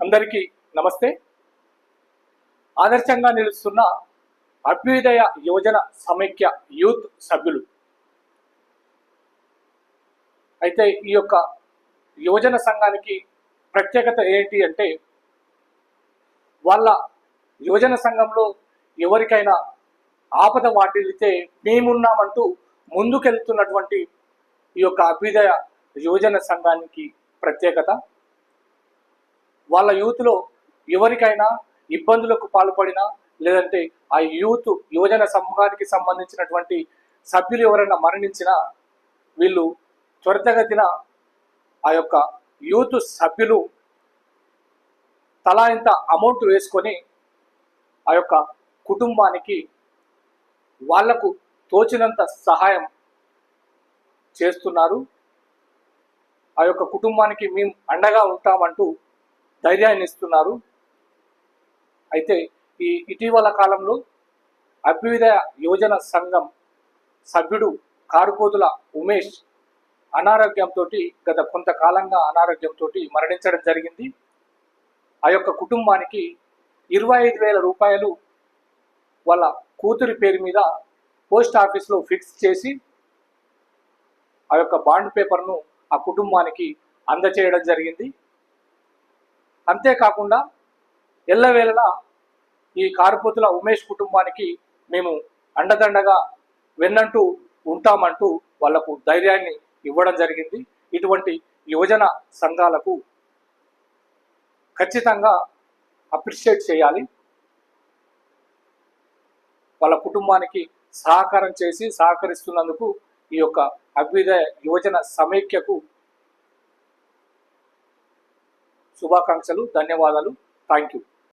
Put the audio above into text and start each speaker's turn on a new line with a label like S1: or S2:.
S1: అందరికీ నమస్తే. ఆదర్శంగా నిలుస్తున్న అభ్యుదయ యోజన సమైక్య యూత్ సభ్యులు. అయితే ఈ యొక్క యోజన సంఘానికి ప్రత్యేకత ఏంటి అంటే వాళ్ళ యోజన సంఘంలో ఎవరికైనా ఆపద వాటిల్లితే మేమున్నామంటూ ముందుకెళ్తున్నటువంటి ఈ యొక్క అభ్యుదయ యోజన సంఘానికి ప్రత్యేకత. వాళ్ళ యూత్లో ఎవరికైనా ఇబ్బందులకు పాల్పడినా లేదంటే ఆ యూత్ యువజన సమూహానికి సంబంధించినటువంటి సభ్యులు ఎవరైనా మరణించినా వీళ్ళు త్వరితగతిన ఆ యొక్క యూత్ సభ్యులు తలా ఇంత అమౌంట్ వేసుకొని ఆ యొక్క కుటుంబానికి వాళ్ళకు తోచినంత సహాయం చేస్తున్నారు. ఆ యొక్క కుటుంబానికి మేము అండగా ఉంటామంటూ ధైర్యాన్ని ఇస్తున్నారు. అయితే ఈ ఇటీవల కాలంలో అభ్యుదయ యువజన సంఘం సభ్యుడు కారుకోతుల ఉమేష్ అనారోగ్యంతో గత కొంతకాలంగా అనారోగ్యంతో మరణించడం జరిగింది. ఆ యొక్క కుటుంబానికి ఇరవై ఐదు వేల రూపాయలు వాళ్ళ కూతురి పేరు మీద పోస్ట్ ఆఫీస్లో ఫిక్స్ చేసి ఆ యొక్క బాండ్ పేపర్ను ఆ కుటుంబానికి అందచేయడం జరిగింది. అంతేకాకుండా ఎల్లవేళలా ఈ కారుపోతుల ఉమేష్ కుటుంబానికి మేము అండదండగా వెన్నంటూ ఉంటామంటూ వాళ్ళకు ధైర్యాన్ని ఇవ్వడం జరిగింది. ఇటువంటి యువజన సంఘాలకు ఖచ్చితంగా అప్రిషియేట్ చేయాలి. వాళ్ళ కుటుంబానికి సహకారం చేసి సహకరిస్తున్నందుకు ఈ యొక్క అభ్యుదయ యువజన సమైక్యకు శుభాకాంక్షలు ధన్యవాదాలు. Thank you